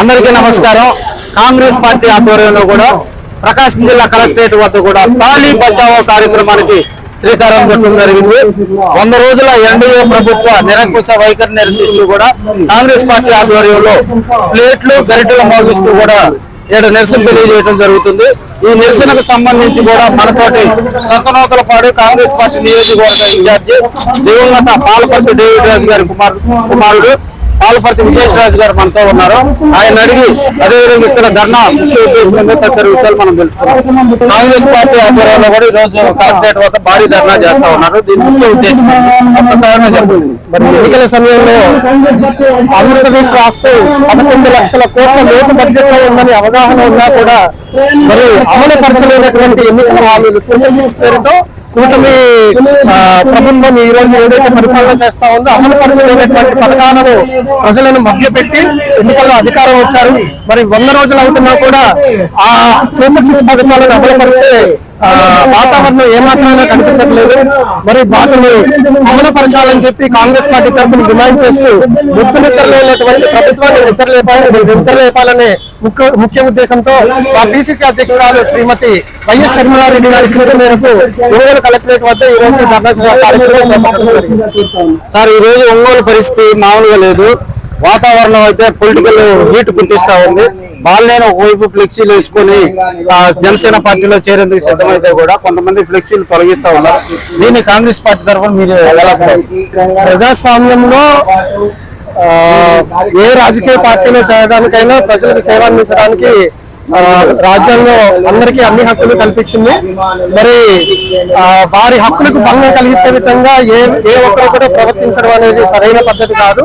అందరికీ నమస్కారం. కాంగ్రెస్ పార్టీ ఆధ్వర్యంలో కూడా ప్రకాశం జిల్లా కలెక్టరేట్ వద్ద కూడా ఖాళీ బచావో కార్యక్రమానికి శ్రీకారం చుట్టడం జరిగింది. వంద రోజుల ఎన్డీఏ ప్రభుత్వ నిరంకుశ వైఖరి నిరసిస్తూ కూడా కాంగ్రెస్ పార్టీ ఆధ్వర్యంలో ప్లేట్లు గరిటెలు మోగిస్తూ కూడా ఇక్కడ నిరసన తెలియజేయడం జరుగుతుంది. ఈ నిరసనకు సంబంధించి కూడా మనతోటి సంతనోతలపాడు కాంగ్రెస్ పార్టీ నియోజకవర్గ ఇన్ఛార్జి దివంగత పాలపర్తి డేవిడ్ రాజు గారి కుమార్ కుమారుడు పాలపర్తి విజయరాజు గారు మనతో ఉన్నారు. ఆయన అడిగి అదేవిధంగా ఇక్కడ ధర్నా ముఖ్య తదితర విషయాలు మనం తెలుసుకున్నాం. కాంగ్రెస్ పార్టీ ఆధ్వర్యంలో కూడా ఈ రోజు కలెక్టరేట్ వద్ద భారీ ధర్నా చేస్తా ఉన్నారు. దీని ముఖ్య ఉద్దేశం ఏంటి? ఒక్క మరి ఎన్నికల సమయంలో ఆంధ్రప్రదేశ్ రాష్ట్రం పదకొండు లక్షల కోట్ల లోటు బడ్జెట్లో ఉందని అవగాహన ఉన్నా కూడా మరి అమలు పరచలేనటువంటి ఎన్నికల హామీలు సింథసిస్ పేరుతో కూటమి ప్రభుత్వం ఈ రోజు ఏదైతే పరిపాలన చేస్తా ఉందో అమలు పరచలేనటువంటి పథకాలను ప్రజలను మభ్యపెట్టి ఎన్నికల్లో అధికారం వచ్చారు. మరి వంద రోజులు అవుతున్నా కూడా ఆ సూపర్ సిక్స్ పథకాలను అమలు పరిచే వాతావరణం ఏమాత్రమైనా కనిపించట్లేదు. మరి వాటిని అమలు పరచాలని చెప్పి కాంగ్రెస్ పార్టీ తరఫున డిమాండ్ చేస్తూ ముద్దు నిద్రలేనటువంటి ప్రభుత్వాన్ని నిద్రలేపాలి నిద్రలేపాలనే ముఖ్య ముఖ్య ఉద్దేశంతో మా పిసిసి అధ్యక్షురాలు శ్రీమతి వైఎస్ శర్మలారెడ్డి గారి పిలుపు మేరకు ఒంగోలు కలెక్టరేట్ వద్ద ఈ రోజు. సార్ ఈ రోజు ఒంగోలు పరిస్థితి మామూలుగా లేదు. వాతావరణం అయితే పొలిటికల్ హీట్ పుట్టిస్తా ఉంది. బాలనేని ఒకవైపు ఫ్లెక్సీలు వేసుకొని జనసేన పార్టీలో చేరేందుకు సిద్ధమైతే కూడా కొంతమంది ఫ్లెక్సీలు తొలగిస్తా ఉన్నారు. దీన్ని కాంగ్రెస్ పార్టీ తరఫున మీరు ప్రజాస్వామ్యంలో ఏ రాజకీయ పార్టీలో చేయడానికైనా ప్రజలకు సేవ అందించడానికి రాజ్యాంగం అందరికీ అన్ని హక్కులు కల్పించింది. మరి వారి హక్కులకు భంగం కలిగించే విధంగా ఏ ఏ ఒక్కరు కూడా ప్రవర్తించడం అనేది సరైన పద్ధతి కాదు.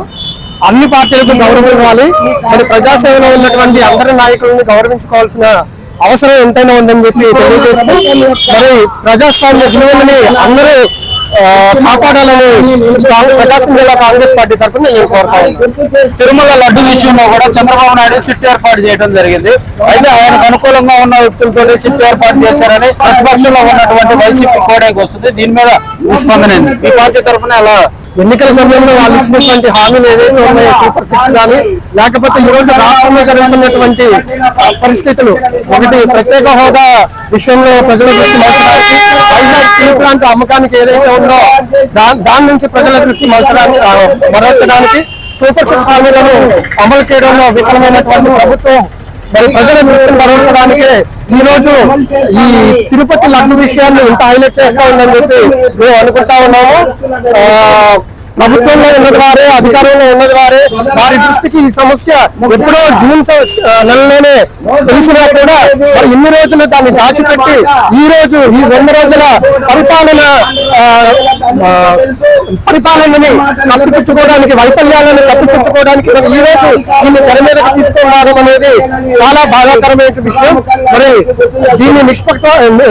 అన్ని పార్టీలకు గౌరవం ఇవ్వాలి. మరి ప్రజాసేవలో ఉన్నటువంటి అందరి నాయకులను గౌరవించుకోవాల్సిన అవసరం ఎంతైనా ఉందని చెప్పి తెలియజేస్తూ మరి ప్రజాస్వామ్య విలువలని అందరూ కాపాడాలని ప్రకాశం జిల్లా కాంగ్రెస్ పార్టీ తరఫున నేను కోరుతాను. తిరుమల లడ్డు విషయంలో కూడా చంద్రబాబు నాయుడు సిట్ ఏర్పాటు చేయడం జరిగింది. అయితే ఆయనకు అనుకూలంగా ఉన్న వ్యక్తులతో సిట్ ఏర్పాటు చేశారని ప్రతిపక్షంలో ఉన్నటువంటి వైసీపీ కోడైకి వస్తుంది. దీని మీద మీ స్పందన మీ పార్టీ తరఫున ఎలా ఎన్నికల సమయంలో వాళ్ళు ఇచ్చినటువంటి హామీలు ఏదైతే ఉన్నాయో సూపర్ సిక్స్ కానీ లేకపోతే ఈ రోజు రాష్ట్రంలో జరుగుతున్నటువంటి పరిస్థితులు ఒకటి ప్రత్యేక హోదా విషయంలో ప్రజల దృష్టి మార్చడానికి వైజాగ్ స్టీల్ ప్లాంట్ అమ్మకానికి ఏదైతే ఉందో దా- దాని నుంచి ప్రజల దృష్టి మార్చడానికి ఆ, సూపర్ సిక్స్ హామీలను అమలు చేయడంలో విఫలమైనటువంటి ప్రభుత్వం మరి ప్రజల దృష్టిని మరల్చడానికి ఈ రోజు ఈ తిరుపతి లడ్డు విషయాన్ని ఇంత హైలైట్ చేస్తా ఉందని చెప్పి మేము అనుకుంటా ఉన్నాము. ప్రభుత్వంలో ఉన్నది వారే అధికారంలో ఉన్నది వారే. వారి దృష్టికి ఈ సమస్య ఎప్పుడో జూన్ నెలలోనే తెలిసినా కూడా మరి ఇన్ని రోజులు దాన్ని దాచిపెట్టి ఈ రోజు ఈ రెండు రోజుల పరిపాలన పరిపాలనని కప్పిపుచ్చుకోవడానికి వైఫల్యాలను కప్పిపుచ్చుకోవడానికి మరి ఈ రోజు దీన్ని తెర మీదకి తీసుకురావడం అనేది చాలా బాధాకరమైన విషయం. మరి దీన్ని నిష్పక్ష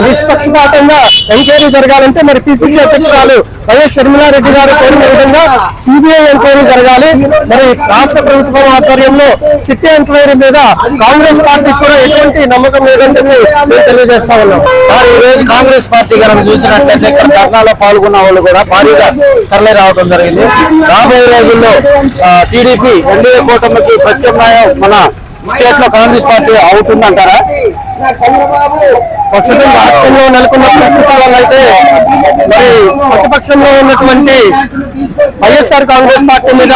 నిష్పక్షపాతంగా ఎంక్వైరీ జరగాలంటే మరి పిసిసి అధ్యక్షురాలు వైఎస్ షర్మిలారెడ్డి గారు కోరిన విధంగా సిబిఐ ఎంక్వైరీ జరగాలి. మరి రాష్ట్ర ప్రభుత్వం ఆధ్వర్యంలో సిట్ ఎంక్వైరీ మీద కాంగ్రెస్ పార్టీకి కూడా ఎటువంటి నమ్మకం లేదని చెప్పి మేము తెలియజేస్తా ఉన్నాం. సార్ ఈ రోజు కాంగ్రెస్ పార్టీ మనం చూసినట్లయితే ఇక్కడ ధర్నాలో పాల్గొన్న వాళ్ళు కూడా భారీగా తరలి రావడం జరిగింది. రాబోయే రోజుల్లో టీడీపీ ఎన్డీఏ కూటమికి ప్రత్యామ్నాయం మన స్టేట్లో కాంగ్రెస్ పార్టీ అవుతుందంటారా? ప్రస్తుతం రాష్ట్రంలో నెలకొన్న పరిస్థితుల వల్ల అయితే మరి ప్రతిపక్షంలో ఉన్నటువంటి వైఎస్ఆర్ కాంగ్రెస్ పార్టీ మీద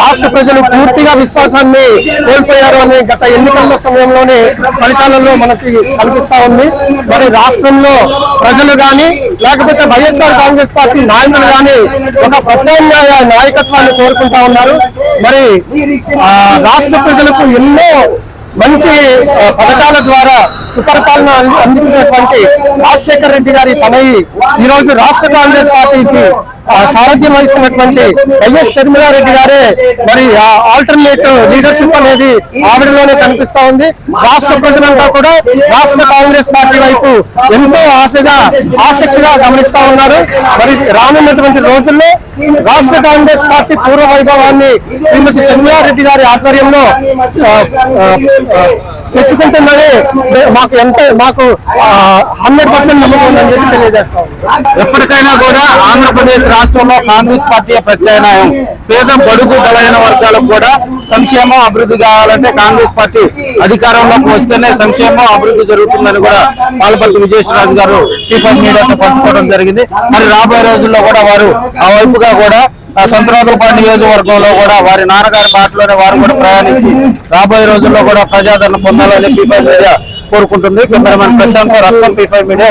రాష్ట్ర ప్రజలు పూర్తిగా విశ్వాసాన్ని కోల్పోయారు అని గత ఎన్నికల సమయంలోనే ఫలితాలలో మనకి కనిపిస్తా ఉంది. మరి రాష్ట్రంలో ప్రజలు కానీ లేకపోతే వైఎస్ఆర్ కాంగ్రెస్ పార్టీ నాయకులు కానీ ఒక ప్రత్యామ్నాయ నాయకత్వాన్ని కోరుకుంటా ఉన్నారు. మరి రాష్ట్ర ప్రజలకు ఎన్నో మంచి పథకాల ద్వారా సుపరిపాలన అందించినటువంటి రాజశేఖర రెడ్డి గారి తనయి ఈ రోజు రాష్ట్ర కాంగ్రెస్ పార్టీకి సారథ్యం వహిస్తున్నటువంటి వైఎస్ షర్మిలారెడ్డి గారే మరి ఆల్టర్నేట్ లీడర్షిప్ అనేది ఆవిడలోనే కనిపిస్తా ఉంది. రాష్ట్ర ప్రజలంతా కూడా రాష్ట్ర కాంగ్రెస్ పార్టీ వైపు ఎంతో ఆశగా ఆసక్తిగా గమనిస్తా ఉన్నారు. మరి రానున్నటువంటి రోజుల్లో రాష్ట్ర కాంగ్రెస్ పార్టీ పూర్వ వైభవాన్ని శ్రీమతి షర్మిలారెడ్డి గారి ఆధ్వర్యంలో తెచ్చుకుంటుందని మాకు ఎంత మాకు హండ్రెడ్ పర్సెంట్ నమ్మకం ఉందని చెప్పి తెలియజేస్తాం. ఎప్పటికైనా కూడా ఆంధ్రప్రదేశ్ రాష్ట్రంలో కాంగ్రెస్ పార్టీ ప్రత్యామ్నాయం పేద బడుగు బలైన వర్గాలకు కూడా సంక్షేమం అభివృద్ధి కావాలంటే కాంగ్రెస్ పార్టీ అధికారంలోకి వస్తేనే సంక్షేమం అభివృద్ధి జరుగుతుందని కూడా పాలపల్లి విజయశ్వరాజు గారు టీఫర్ మీడియాతో పంచుకోవడం జరిగింది. మరి రాబోయే రోజుల్లో కూడా వారు ఆ వైపుగా కూడా ఆ నియోజకవర్గంలో కూడా వారి నాన్నగారి బాటలోనే వారు కూడా ప్రయాణించి రాబోయే రోజుల్లో కూడా ప్రజాదరణ పొందాలని పీ మీడియా కోరుకుంటుంది. Cameraman Prashanth Ratnam P media